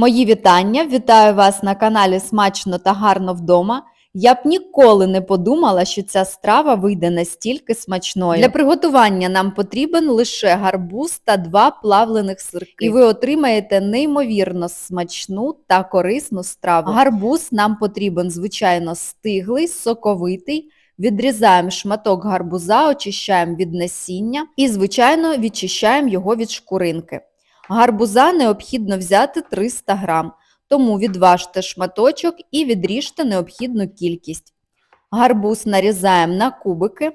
Мої вітання! Вітаю вас на каналі Смачно та гарно вдома. Я б ніколи не подумала, що ця страва вийде настільки смачною. Для приготування нам потрібен лише гарбуз та два плавлених сирки. І ви отримаєте неймовірно смачну та корисну страву. Гарбуз нам потрібен, звичайно, стиглий, соковитий. Відрізаємо шматок гарбуза, очищаємо від насіння і, звичайно, відчищаємо його від шкуринки. Гарбуза необхідно взяти 300 грам, тому відважте шматочок і відріжте необхідну кількість. Гарбуз нарізаємо на кубики.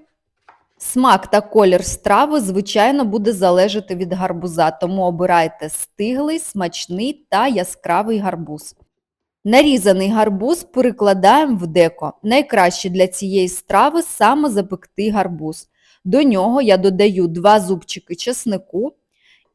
Смак та колір страви, звичайно, буде залежати від гарбуза, тому обирайте стиглий, смачний та яскравий гарбуз. Нарізаний гарбуз перекладаємо в деко. Найкраще для цієї страви саме запекти гарбуз. До нього я додаю 2 зубчики чеснику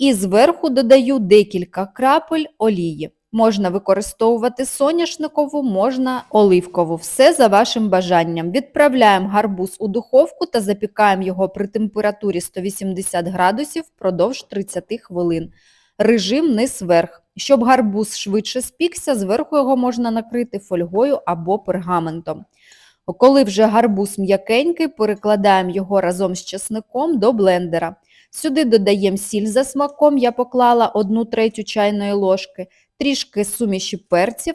і зверху додаю декілька крапель олії. Можна використовувати соняшникову, можна оливкову. Все за вашим бажанням. Відправляємо гарбуз у духовку та запікаємо його при температурі 180 градусів впродовж 30 хвилин. Режим низ-вверх. Щоб гарбуз швидше спікся, зверху його можна накрити фольгою або пергаментом. Коли вже гарбуз м'якенький, перекладаємо його разом з чесником до блендера. Сюди додаємо сіль за смаком, я поклала 1 третю чайної ложки, трішки суміші перців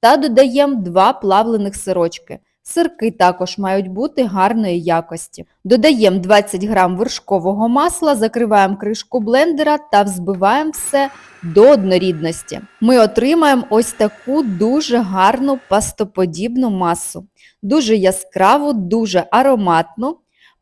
та додаємо 2 плавлених сирочки. Сирки також мають бути гарної якості. Додаємо 20 г вершкового масла, закриваємо кришку блендера та взбиваємо все до однорідності. Ми отримаємо ось таку дуже гарну пастоподібну масу. Дуже яскраву, дуже ароматну.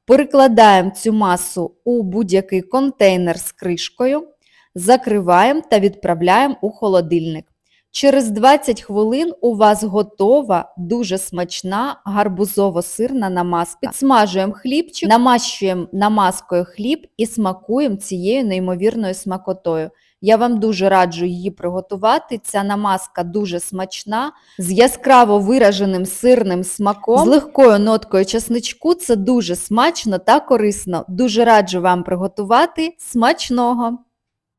Перекладаємо цю масу у будь-який контейнер з кришкою, закриваємо та відправляємо у холодильник. Через 20 хвилин у вас готова дуже смачна гарбузово-сирна намазка. Підсмажуємо хлібчик, намащуємо намазкою хліб і смакуємо цією неймовірною смакотою. Я вам дуже раджу її приготувати. Ця намазка дуже смачна, з яскраво вираженим сирним смаком, з легкою ноткою чесничку. Це дуже смачно та корисно. Дуже раджу вам приготувати смачного!